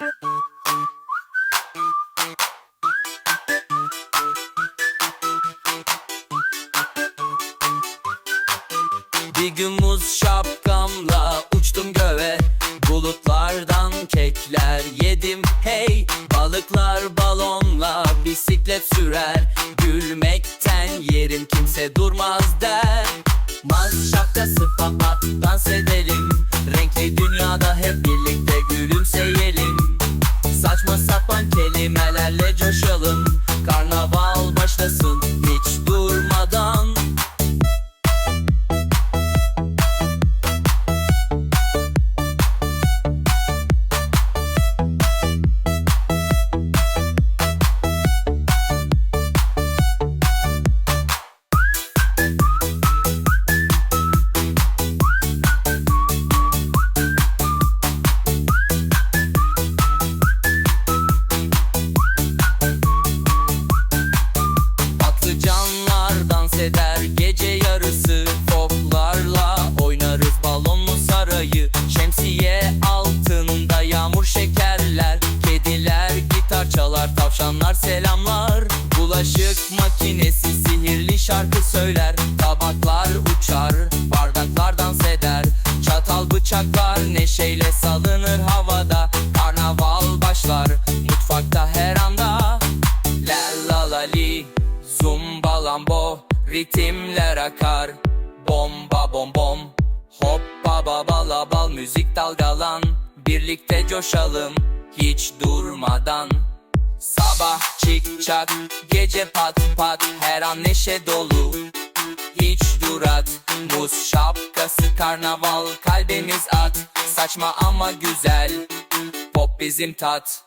Bir gün muz şapkamla uçtum göğe. Bulutlardan kekler yedim hey! Balıklar balonla bisiklet sürer. Gülmekten yerim kimse durmaz der. Maz şapkası papat dans edelim. Renkli dünyada hep birlikte gülümseyelim Alejos gece yarısı Foklarla oynarız balonlu sarayı. Şemsiye altında yağmur şekerler Kediler gitar çalar tavşanlar selamlar. Bulaşık makinesi sihirli şarkı söyler. Tabaklar uçar bardaklar dans eder Ritimler akar. Bomba bom bom. Hoppa baba la bal. Müzik dalgalan. Birlikte coşalım. Hiç durmadan. Sabah çik çak. Gece pat pat. Her an neşe dolu. Hiç durat. Muz şapkası karnaval. Kalbimiz at. Saçma ama güzel. Pop bizim tat.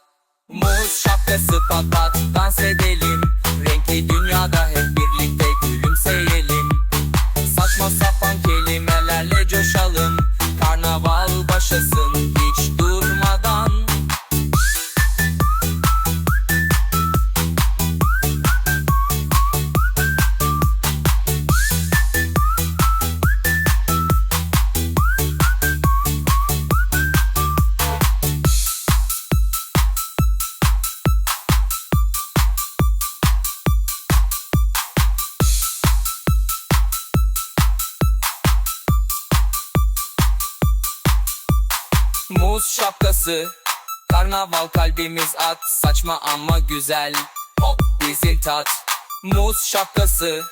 Muz şapkası pat pat. Dans edelim. Renkli dünyada Muz şapkası. Karnaval kalbimiz at. Saçma ama güzel. Pop bizim tat. Muz şapkası.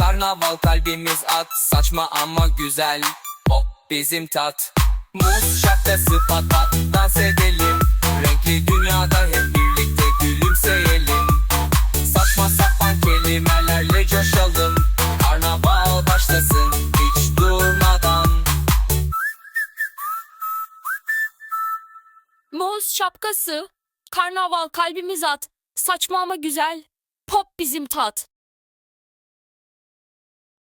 Karnaval kalbimiz at. Saçma ama güzel. Pop bizim tat. Muz şapkası pat pat Dans edelim. Renkli dünyada hep birlikte gülümseyelim Muz şapkası, karnaval kalbimiz at, saçma ama güzel, pop bizim tat.